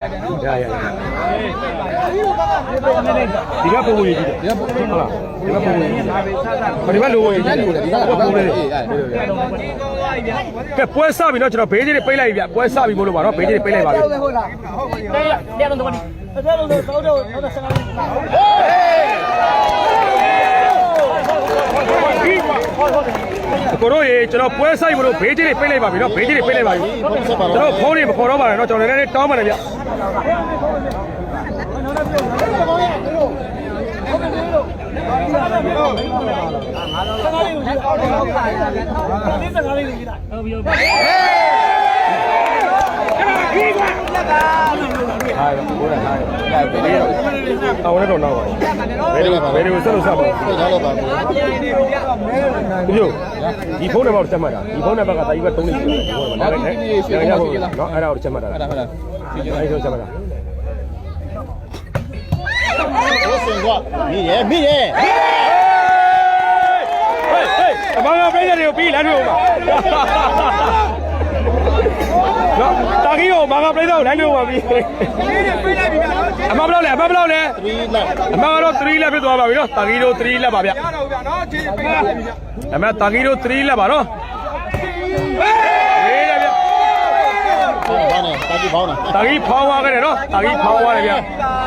ရရရဒီကပုံဝင်ကြည့်တယ်ဟုတ်လားဒီကပုံဝင်ဒီကလိုဝင်ကြည့်တယ်ဒီကပုံဝင်ကဲပွဲစပြီနော်ကျွန်တော်ဘေးကြီးတွေပိတ်လိုက်ပြီဗျပွဲစပြီမို့လို့ပါနော်ဘေးကြီးတွေပိတ်လိုက်ပါပြီတဲ့လုံးတော့ဒီတဲ့လုံးတော့တော့တော့ဆန္ဒနေပါ ကိုတို့ရေကျွန်တော်ပွဲဆိုင်မလို့ဘေးကြီးတွေပိတ်လိုက်ပါပြီနော်ဘေးကြီးတွေပိတ်လိုက်ပါပြီကျွန်တော်ဖုန်းတွေမခေါ်တော့ပါနဲ့နော်ကျွန်တော်လည်းတောင်းပါနဲ့ဗျဒီစကားလေးကိုကြည့်လိုက်ဟုတ်ပြီဟုတ်ပြီ ဟာဘိုးရဟာလာဘေးကြီးတော့အော်လည်းတော့နောက်ပါဘေးတွေဘေးတွေကိုဆက်လို့ဆက်ပါ 对，他老板。 ဒီလိုဒီဖုန်းနံပါတ်ကိုချက်မှတ်တာဒီဖုန်းနံပါတ်ကတာကြီးက3နေပြီဟုတ်ပါဘူး။ဒါလည်းနော်အဲ့ဒါကိုချက်မှတ်တာ ဟုတ်လားဟုတ်လား အဲ့ဒါချက်မှတ်တာ 我先说，明年明年， ဟေးဟေးအမေကပြည့်တယ်ကိုပြီးလမ်းတွေပါ နော်တာကီကိုဘာကပလေးတော့နိုင်လို့ပါပြီအမဘလောက်လဲအမဘလောက်လဲ3လက်အမကတော့3လက်ဖြစ်သွားပါပြီနော်တာကီတို့3လက်ပါဗျရတော့ဗျနော်ဒီပေးလိုက်ပြီဗျအမတာကီတို့3လက်ပါနော်တာကြီးဖောင်းတာတာကြီးဖောင်းသွားခဲ့တယ်နော်တာကြီးဖောင်းသွားတယ်ဗျ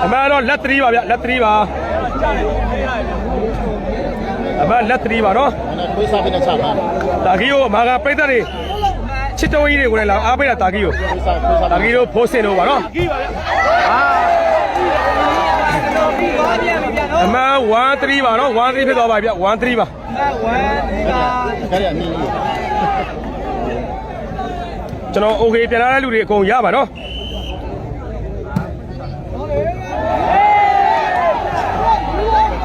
အမှန်တော့လက်3ပါဗျလက်3ပါအမှန်လက်3ပါနော်ခွေးစားပြနေချပါတာကြီးကိုအမကပြိတ္တတွေ ချစ်တော်ကြီးတွေကိုလည်းလာအားပေးတာတာကီကိုတာကီတို့ဖိုးစင်တို့ပါနော်အမန်13ပါနော်13ဖြစ်သွားပါဗျ13ပါဒါရအမြင်ကြီးကျွန်တော် okay ပြန်လာတဲ့လူတွေအကုန်ရပါနော်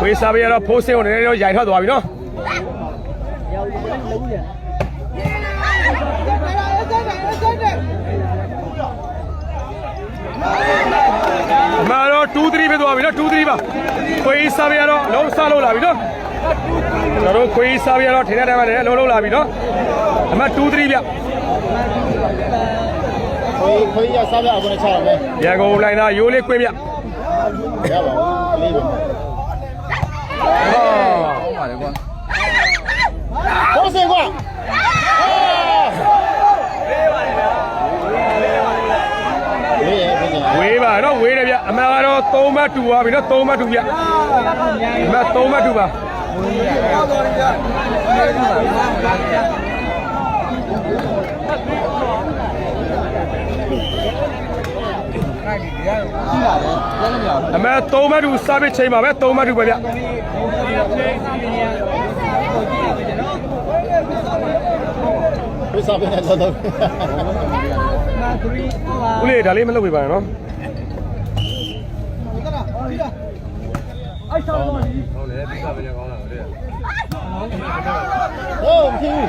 ဝေးစားပြရတော့ဖိုးစင်ကိုလည်းရိုက်ထွက်သွားပြီနော် အမှန်တော့2 3ဖြစ်သွားပြီနော်2 3ပါခွေးစားပြရတော့လုံးစားလို့လာပြီနော်ကျွန်တော်တို့ခွေးစားပြရတော့ထင်တဲ့တိုင်းမှာလည်းအလုံးလုံးလာပြီနော်အမှန်2 3ဗျခွေးခွေးရစားပြအခုနဲ့ချရမယ်ရန်ကုန်လိုင်းသားရိုးလေးခွေးဗျရပါဘူးလေးပဲဟောဟုတ်ပါတယ်ကွာဟုတ်စေကွာ အမှန်ကတော့3မတ်တူပါပြီနော်3မတ်တူပြအမှန်3မတ်တူပါအမေ3မတ်တူစပစ်ချိန်ပါပဲ3မတ်တူပဲဗျ။ဘယ်စားပြန်လဲတော့။ဦးလေးဒါလေးမလုပ်ပြပါနဲ့နော်။ ကောင်းတယ်ကောင်းတယ်ပြီးစားပဲကောင်းတာဟုတ်တယ်ဟိုးကြီး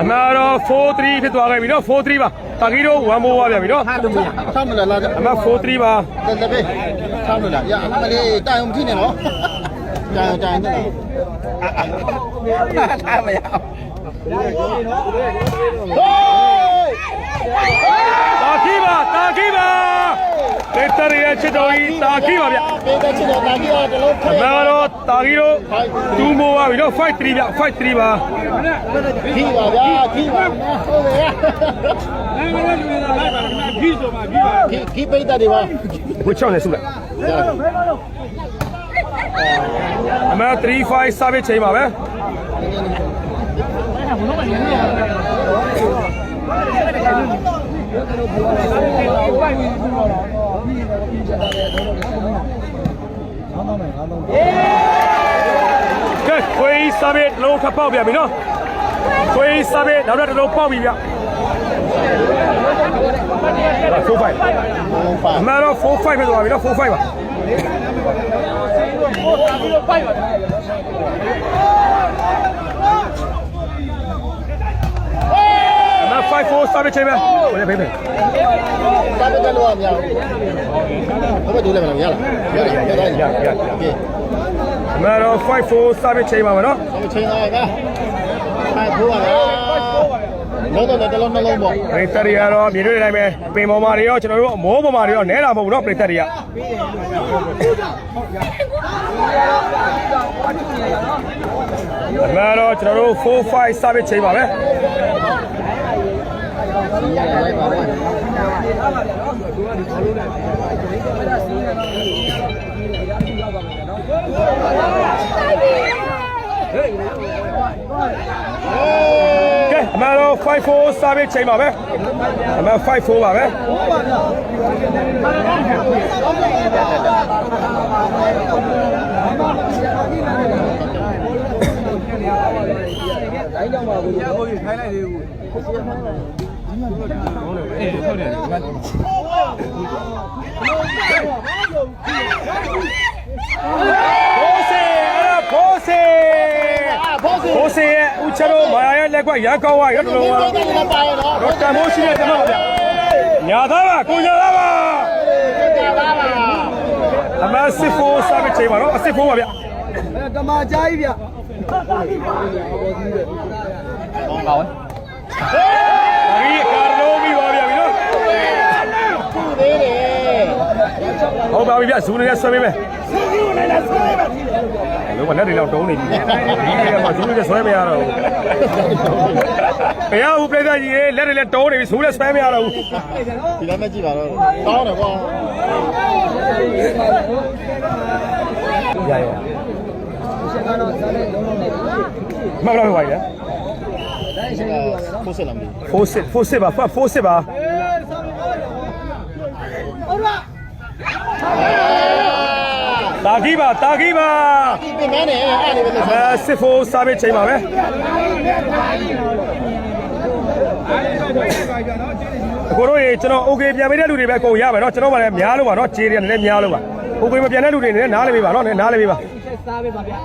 အမတော်43ဖြစ်သွားခဲ့ပြီနော်43ပါတာကီတော့1မိုးပါဗျာပြီနော်ဟာလို့မရဆောက်မလားလာကြအမ43ပါတက်တက်ပဲဆောက်လို့လားရအမလေးတိုင်အောင်မထိနဲ့နော်တိုင်တိုင်နဲ့အာမရဟေးတာကီပါတာကီပါ တော်ကြီးတာခိပါဗျပေးတဲ့ချစ်တော်တာခိပါတလုံးထိုင်မှာတော့တာခိတို့တူမိုပါပြီနော်53ဗျ53ပါခိပါဗျခိပါဟုတ်ပါရဲ့နာမည်လူနေတာလိုက်ပါခင်ဗျခိဆိုမှာခိပါခိခိပိတ်တာတွေပါဝှချောင်းနေစုလိုက်အမေ35 service ချိန်ပါပဲအဲ့ဒါဘလုံးကနေလို့ ခွေးစားပဲလုံးခပ်ပေါက်ပြန်ပြီနော်ခွေးစားပဲနောက်တော့တစ်လုံးပေါက်ပြီဗျ4 5အမှန်တော့4 5ပဲသွားပြီနော်4 5ပါအမှန်5 4စားပဲချိန်ပဲဘ စားပြတ်လို့မရဘူး။ဟုတ်ကဲ့ဒူးလိုက်မလားမရလား။ရရရရရရ။โอเค။အမေတော့54စားပြတ်ချိန်ပါမယ်နော်။စားပြတ်ချိန်ပါက။ဖိုင်ဖိုးပါလား။လုံးတော့တလုံးနှလုံးပေါ့ပရိသတ်တွေကတော့မြင်တွေ့တိုင်းပဲပင်ပေါ်မာတွေရောကျွန်တော်တို့အမိုးပေါ်မာတွေရောနဲတာမဟုတ်ဘူးเนาะပရိသတ်တွေကအမှန်တော့ကျွန်တော်တို့4 5 service ချိန်ပါပဲ အမှန်တော့5 4 service ချိန်ပါပဲအမှန်5 4ပါပဲဘောစေ အဲ့ဒါဘောစေဘောစီဘောစေရဲ့ဦးချတော်မာယာရဲ့လက်ကွက်ရန်ကောင်းဝါရတော်လုံးတော်တော့လည်းပါရတော့တော့တန်မိုးရှိတဲ့ကျွန်တော်ဗျညာသားပါကိုညာသားပါကြာပါလားအမစစ်ဖို့စာမချိန်ပါတော့အစစ်ဖို့ပါဗျတမကြားကြီးဗျကောင်းပါဘူး ဒီကာရိုမီပါဗျာပြီနော် ခု သေးတယ်ဟုတ်ပါပြီဗျဇူးနဲ့ဆွဲပေးမယ်လုံးဝလက်တွေတော့တုံးနေပြီဒီကမှဇူးနဲ့ဆွဲမရတော့ဘူးဘုရားဦးပြိဿကြီးရဲ့လက်တွေလည်းတုံးနေပြီဇူးနဲ့ဆွဲမရတော့ဘူးဒီလည်းမကြည့်ပါတော့ကောင်းတယ်ကွာရရမမလို့ပါလေဖိုးစလာမီဖိုးစစ်ဖိုးစစ်ပါဖတ်ဖိုးစစ်ပါ တာကြီးပါတာကြီးပါဒီပင်မနဲ့အဲ့ဒီပဲလို့အဲစစ်ဖို့စားပေးချိန်ပါပဲကိုတို့ရေကျွန်တော် okay ပြန်ပေးတဲ့လူတွေပဲအကုန်ရပါတော့ကျွန်တော်ကလည်းများလို့ပါတော့ခြေတွေလည်းများလို့ပါ okay မပြန်တဲ့လူတွေလည်းနားလည်းပေးပါတော့နားလည်းပေးပါစားပေးပါဗျာ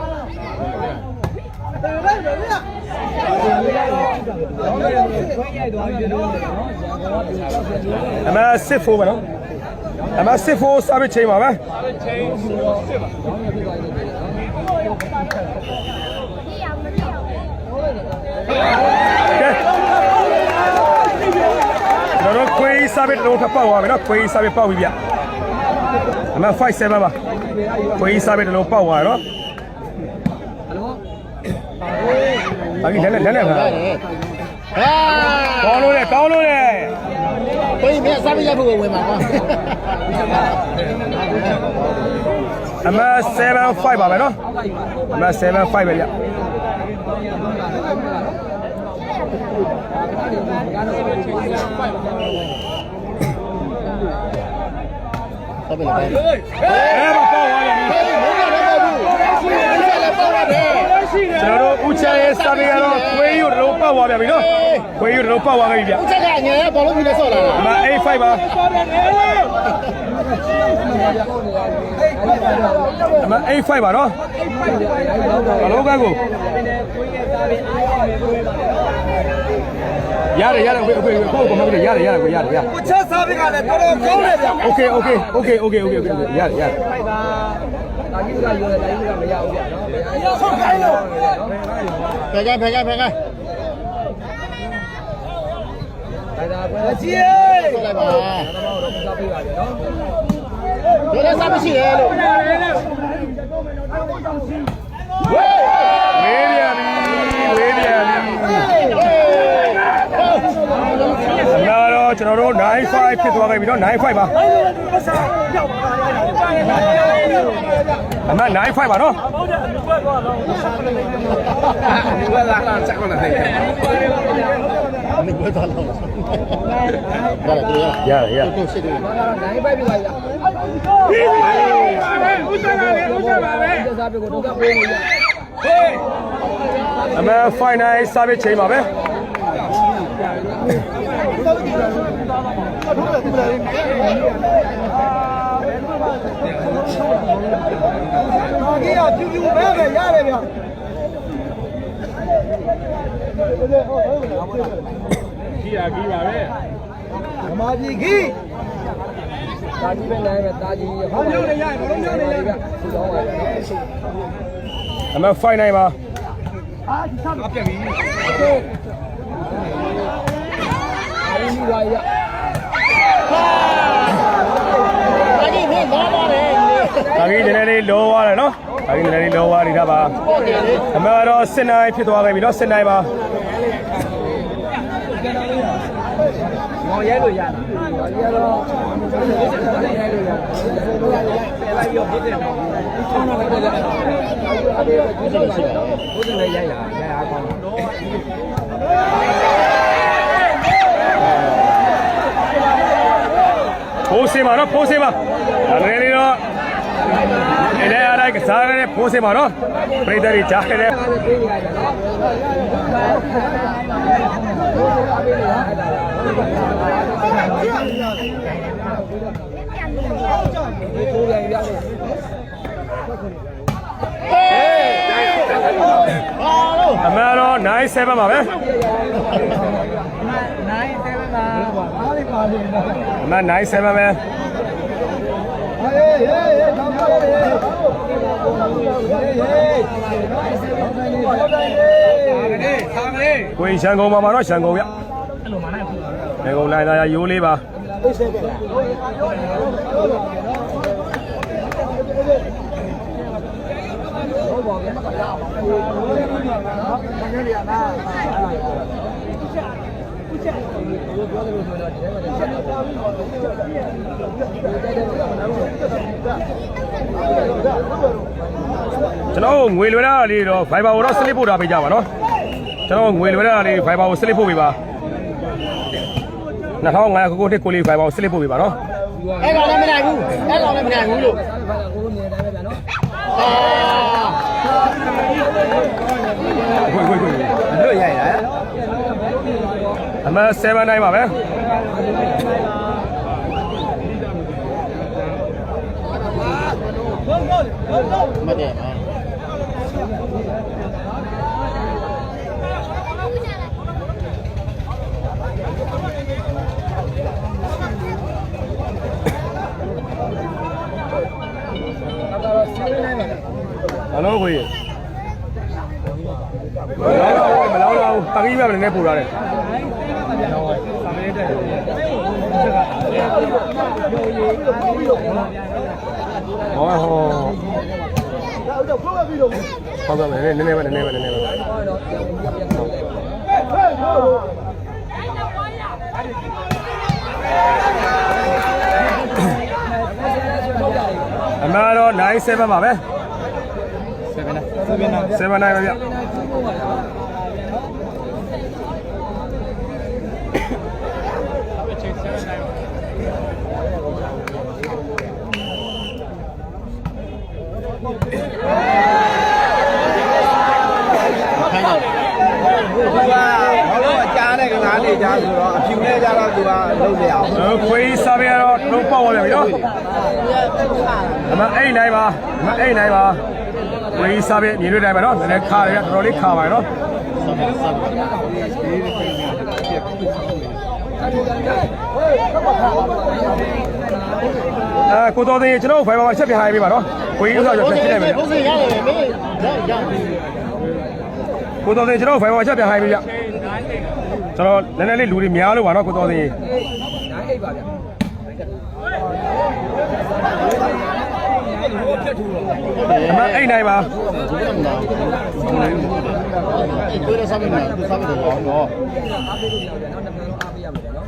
အမစစ်ဖို့ပဲနော် အမစစ်ဖို့စားပေးချိန်ပါပဲကဲကျွန်တော်ခွေးစားပေးတော့ထပ်ပေါက်သွားပြီနော်ခွေးစားပေးပေါက်ပြီဗျအမ57ပါခွေးစားပေးတော့ပေါက်သွားရောဘာကြီးလဲလဲလဲခါဟာကောင်းလို့လေကောင်းလို့လေဘယ်မြတ်စားပြရဖို့ဝင်မှာကွာ အမ75ပါပဲနော်အမ75ပဲဗျစားပြလိုက်ပါအဲမပေါက်သွားပြီဟေးမဟုတ်တော့ဘူးဆက်လည်းပေါ့ရတယ် ကျွန်တော်တို့ဦးချမ်းရဲ့စာပေကတော့ခွေးယူတော့ပေါက်သွားပြန်ပြီနော်ခွေးယူတော့ပေါက်သွားပြီဗျ ဦးချက်ကငယ်ဘောလုံးကြီးနဲ့ဆော့လာတာ အမ85ပါအမ85ပါနော်ဘလုံးကကိုရတယ်ရတယ်ကိုကိုကိုကိုမဟုတ်ရတယ်ရတယ်ရတယ်ကိုရတယ်ရ ချက်စားပေးကလည်းတော်တော်ကောင်းတယ်ဗျာ โอเคโอเคโอเคโอเคโอเคโอเคရတယ်ရတယ် တာကြီးကရောတယ်တာကြီးကမရဘူးဗျာ နော်ဆောက်ခိုင်းလို့ဖယ်ကဖယ်ကဖယ်ကအကြီးဆော့လိုက်ပါစားပေးပါဗျာနော်တို့လည်းစားမရှိတယ်လို့ဝေးပြန်ပြီဝေးပြန်ပြီလာတော့ကျွန်တော်တို့95ဖြစ်သွားပြီနော်95ပါအမ95ပါ နော်မင်းဘယ်သွားလို့ဒါလည်းရရရတို့ရှိတယ်နိုင်ပိုက်ပြပါဗျာဥစ္စာပါပဲဥစ္စာ ပါပဲဥစ္စာပေးကိုတော့ပေးလို့ရအမ final service ချိန်ပါပဲတော်ကြီးကဖြူဖြူပဲပဲရတယ်ဗျာကြီးရကြီးပါပဲဓမ္မကြီးကြီးတာကြီးပဲနိုင်ပဲတာကြီးဟောင်းနေရဘလုံးကြောင်းနေရဗျာသူတော်ပါဗျာအမ final ပါအာဒီစားပြက်ပြီသွားရတာကြီးမင်းဘာပါတယ် ဒါကြီးနည်းနည်းလေးလောသွားတယ်နော်ဒါကြီးနည်းနည်းလေးလောသွားနေတာပါဟုတ်တယ်လေအမှန်တော့စစ်နိုင်ဖြစ်သွားခဲ့ပြီနော်စစ်နိုင်ပါမောင်ရဲလို့ရတာဒီကတော့ရဲလို့ရတယ်လိုက်ရောဖြစ်တယ်နော်ဆောင်းတော့လည်းရတယ်အဲ့ဒီကကျူးတယ်ရှိတယ်ဘုရားလည်းရရရရကောင်းတယ်ဖိုးစင်ပါနော်ဖိုးစင်ပါဒါနည်းနည်း လေးတော့အဲ့ဒါအလိုက်ကစားရတဲ့ဖိုးစင်ပါနော်ပြိတ္တရီကြားခဲ့တဲ့ဒါလည်းပြေးရတယ်နော်ဒီကိုရရရတယ်ဟာလို့အမှန်တော့97ပါပဲနိုင်တယ်လားအားလေးပါလေးနော်အမှန်97ပဲဟေးဟေးဟေး ကောင်းပါလေဟေးဟေးဟေးဟေးစားကလေးကိုရင်ရှန်ကုန်ပါမှာနော်ရှန်ကုန်ရအဲ့လိုမနိုင်ဘူးရှန်ကုန်လိုက်သားရရိုးလေးပါကျွန် တော်တို့ငွေလွှဲတာလေးတော့ Viber ကိုတော့ slip ပို့ထားပေးကြပါနော်ကျွန်တော်ငွေလွှဲတာလေး Viber ကို slip ပို့ပေးပါ2500ကိုကိုတစ်ကိုလေး Viber ကို slip ပို့ပေးပါနော်အဲ့ကောင်လည်းမနိုင်ဘူးအဲ့ကောင်လည်းမနိုင်ဘူးလို့စားဖာကိုလိုမြင်တယ်ပဲဗျာနော်အာခွေခွေခွေလွတ်ရရ အမှန်7နိုင်ပါပဲမတည့်ပါတော့စီးနေတယ်ဟယ်လိုခွေမလောတော့ဘူးတကြီးပဲလည်းနည်းပို့ထားတယ် ဟောဟောဟုတ်ကဲ့နည်းနည်းပဲနည်းနည်းပဲနည်းနည်းပဲအမှန်တော့97ပါပဲ7 9 7 9ပါဗျ ခိုင်းတော့သူကဘာလို့အကြားနဲ့ကစားနေကြဆိုတော့အဖြူနဲ့ကြတော့သူကလုံးလျအောင်ခွေးစားပြတော့တော့ပေါ့ပါဗျာနော်အမအိတ်နိုင်ပါအမအိတ်နိုင်ပါခွေးစားပြမြင်လို့တိုင်းပါနော်နည်းနည်းခါရတော်တော်လေးခါပါနော်ဆက်မယ်ဆက်မယ် အဲကိုတော်သိကျွန်တော်ဖိုင်ဘာမှာချက်ပြဟိုင်းပေးပါနော်ခွေးဥစ္စာချက်ပြည့်နေမယ်ဘုရားရတယ်မင်းရရကိုတော်သိကျွန်တော်ဖိုင်ဘာမှာချက်ပြဟိုင်းပေးဗျကျွန်တော်နည်းနည်းလေးလူတွေများလို့ပါနော်ကိုတော်သိနိုင်အိပ်ပါဗျာအမအိတ်နိုင်ပါဒီကိုရစားမယ်သူစားမယ်တော့တော့အားပေးလို့ရတယ်နော်တမန်အားပေးရမယ်နော်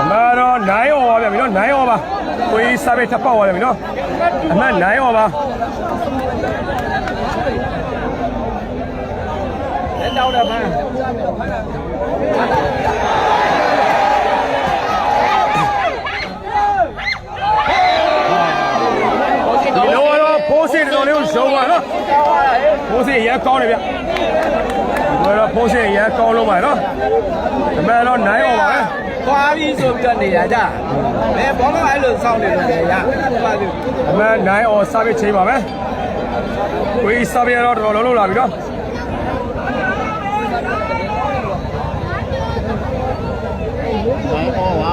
အမ တော့9ရောပါဗျာပြီနော်9ရောပါခွေးစားပြထပ်ပေါက်ပါဗျာပြီနော်အမ9ရောပါလက်တောက်တယ်မှန်းဒီလိုတော့ဖိုးစင်တော်လေးကိုရုံပါနော်ဖိုးစင်ရဲကောင်းတယ်ဗျဒီလိုတော့ဖိုးစင်ရဲကောင်းလို့ပါနော်အမတော့9ရောပါ ပဲသွားပြီးဆိုပြီးတော့နေရကြဘယ်ဘောလုံးအဲ့လိုစောင့်နေလို့လေရပါလို့အမ9အော်စားပြချိန်ပါပဲခွေးစားပြတော့တော်တော်လုံးလာပြီနော် ဆိုင်အော်ပါ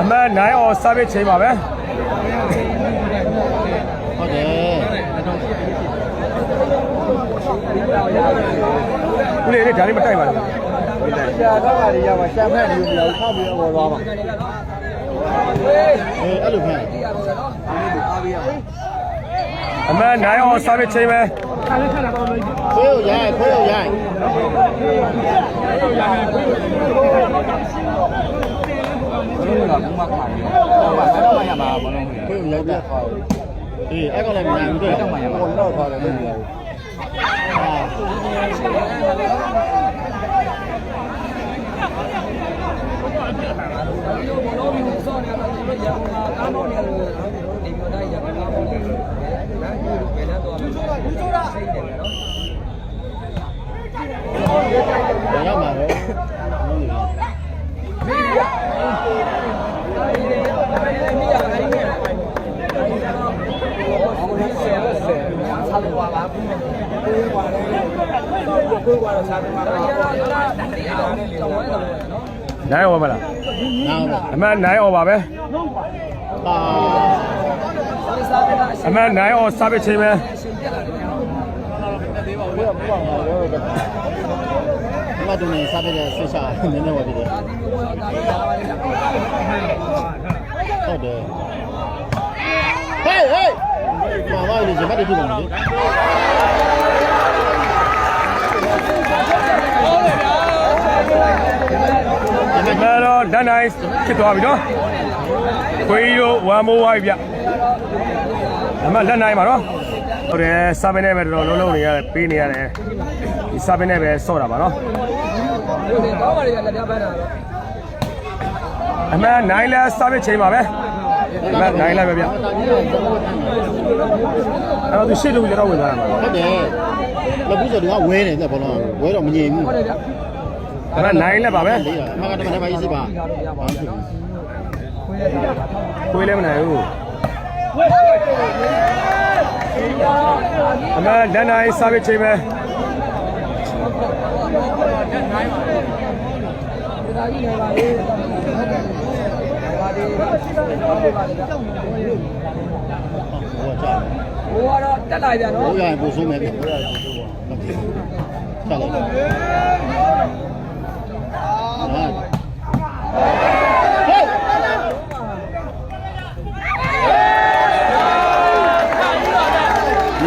အမှတ် 9အော် service ချိန်ပါပဲဟုတ်တယ်ဦးလေးလေးဒါလေးမတိုက်ပါဘူးရှာတော့ပါလေရပါရှာဖက်နေလို့ခောက်ပြီးတော့သွားပါအေးအဲ့လိုဖန်အမှတ်9အော် service ချိန်ပဲခွေးကိုရိုက်ခွေးကိုရိုက်ဘ လုံးကဘူးမခါဘူးဟောပါတော့မှရမှာဘလုံးခွေးကိုရိုက်ပြအေးအဲ့ကောင်လည်းမြန်ပြီတော့မှရမှာတော့ခေါ်တယ်မဟုတ်ဘူးရမှာပဲ 9အော်မလားနားပါအမှတ်9အော်ပါပဲပါအမှတ်9အော် service ချိန်ပဲဘယ်တော့ပေါ့မှာလဲမတူနေစားပြတဲ့ဆက်ရှာနည်းနည်းဝယ်ပြီဟုတ်တယ်ဟေးဟေးမာမလေးဇမတ်တူကုန်လေ အမှန်တော့ဒန်နိုင်ဖြစ်သွားပြီနော်ခွေးတို့ဝမ်မိုးဝိုင်းပြအမှန်လက်နိုင်ပါနော်ဟုတ်တယ်စာပင်းနဲ့ပဲတော်တော်လုံးလုံးနေရတယ်ပေးနေရတယ်ဒီစာပင်းနဲ့ပဲဆော့တာပါနော်အမှန်နိုင်လဲစာပင်းချိန်ပါပဲအမှန်နိုင်လဲပဲဗျအဲ့တော့သူရှေ့လူကျွန်တော်ဝင်သွားတာပါဟုတ်တယ်လပူးဆိုတော့ဝဲနေတယ်ဘောလုံးဝဲတော့မငြိမ်ဘူးအ မှန်နိုင်လဲပါပဲလေးတာအမကတော့မနေ့ပါရေးစီပါခွေးလဲမနိုင်ဘူးအမှန်လက်နိုင်စာပင်းချိန်ပဲဟိုကကြာဘိုးကတော့တက်လာပြန်နော်ဟိုရရင်ပို့ဆုံးမယ်ဟိုရရင်ပို့ဆုံးပါဆက်လိုက်ဟာဟေး ဒီ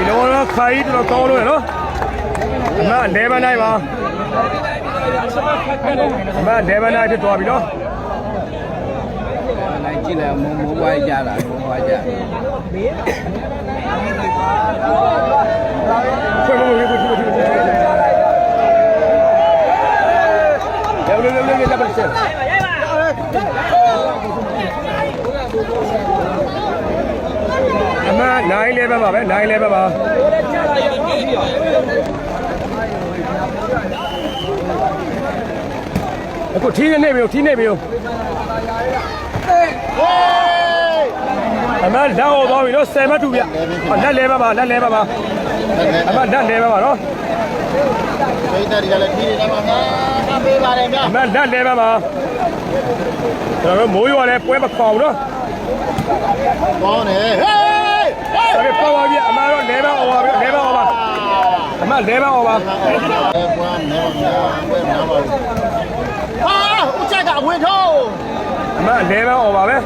လိုတော့ခိုင်းတော်ကောင်းလို့ရနော်အမလေဘန်နိုင်ပါအမလေဘန်နိုင်ဖြစ်သွားပြီနော်လိုက်ကြည့်လိုက်မိုးမိုးဝိုင်းကြတာမိုးဝိုင်းကြဖွင့်လို့ ရဘူးဘူးဘူးဘူးလေလေလေလေလေပတ်ချက်အမနိုင်လေပဲပါပဲနိုင်လေပဲပါအခုထီးနေပြီထီးနေပြီဟေးအမလက်ဟောသွားပြီနော်10မတ်တူပြလက်လဲပါပါလက်လဲပါပါ အမလက်လဲပါပါနော်ပိတ်တာဒီကလည်းဒီနေမှာများပေးပါတယ်များအမလက်လဲပါပါကျွန်တော်တို့မိုးရွာလဲပွဲမခေါအောင်နော်ကောင်းတယ်ဟေးဟေးဒါပေပေါ်ပါပြီအမတော့လဲပါအောင်ပါပြီလဲပါအောင်ပါအမလဲပါအောင်ပါအဲကွာနေပါများဘယ်မှာပါဟာဦးချက်ကဝင်ထိုးအမလဲပါအောင်ပါပဲ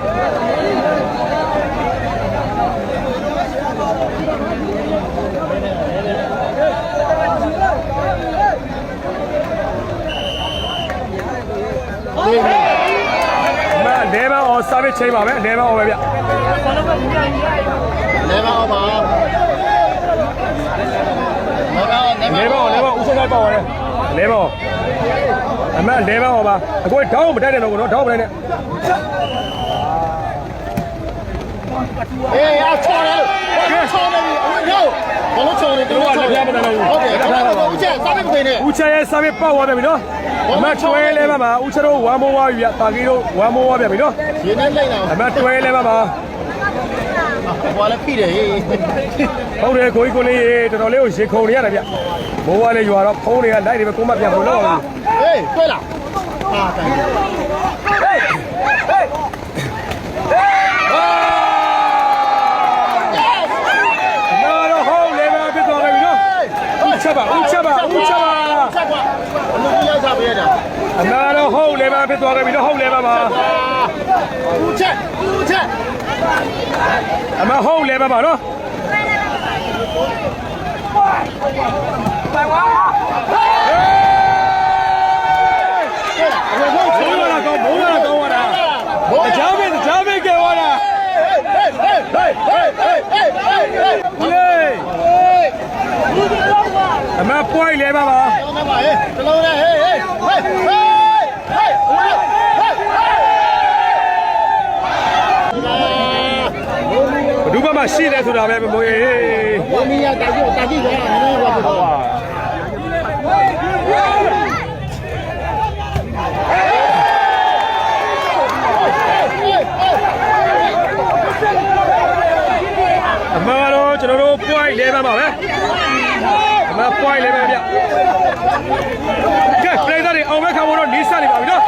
ဒီအမလဲပါအောင် service ချိန်ပါပဲလဲပါအောင်ပဲဗျနေပါအောင်ပါနေပါအောင်နေပါလဲပါအောင်လဲပါဦးစလိုက်ပါအောင်လဲပါအောင်အမလဲပါအောင်ပါအကိုတောင်းမတက်နဲ့တော့ကိုနော်တောင်းမတက်နဲ့အေးအချော်တယ်ချော်တယ်အဝင်ထိုးဘလို့ချော်တယ်တို့ဟုတ်တယ်ဦးချက်စားမပေးနဲ့ဦးချဲရဲ့ service ပေါက်သွားပြီနော် အမတွဲလဲပါပါဦးချဲတို့ဝမ်မိုးဝါပြီဗျတာကီတို့ဝမ်မိုးဝါပြန်ပြီနော်ရင်းနဲ့လိုက်တာအမတွဲလဲပါပါဟိုလည်းဖိတယ်ဟေးဟုတ်တယ်ကိုကြီးကိုလေးရေတော်တော်လေးကိုရေခုန်နေရတယ်ဗျမိုးဝါလေးရွာတော့ဖုံးတွေကလိုက်နေပဲကိုမပြန်ဘူးလို့ဟေးတွေ့လားဟာတိုင် အနာတော့ဟုတ်လေပါဖြစ်သွားခဲ့ပြီတော့ဟုတ်လေပါပါဦးချက်ဦးချက်အမဟုတ်လေပါပါနော်အမပွိုက်လဲပါပါတလုံးနဲ့ဟေးဟေးဟေး ဘဒုမမရှိတယ်ဆိုတာပဲမိုးရေဝမီယာတာကြီးတာကြီးကလည်းနည်းနည်းပါတော့အမတော့ကျွန်တော်တို့ပွိုင်းလေပါပါပဲအ မပွိုင်းလေပါဗျကဲပရိသတ်တွေအောင်မဲ့ခံဖို့တော့နီးစပ်နေပါပြီနော်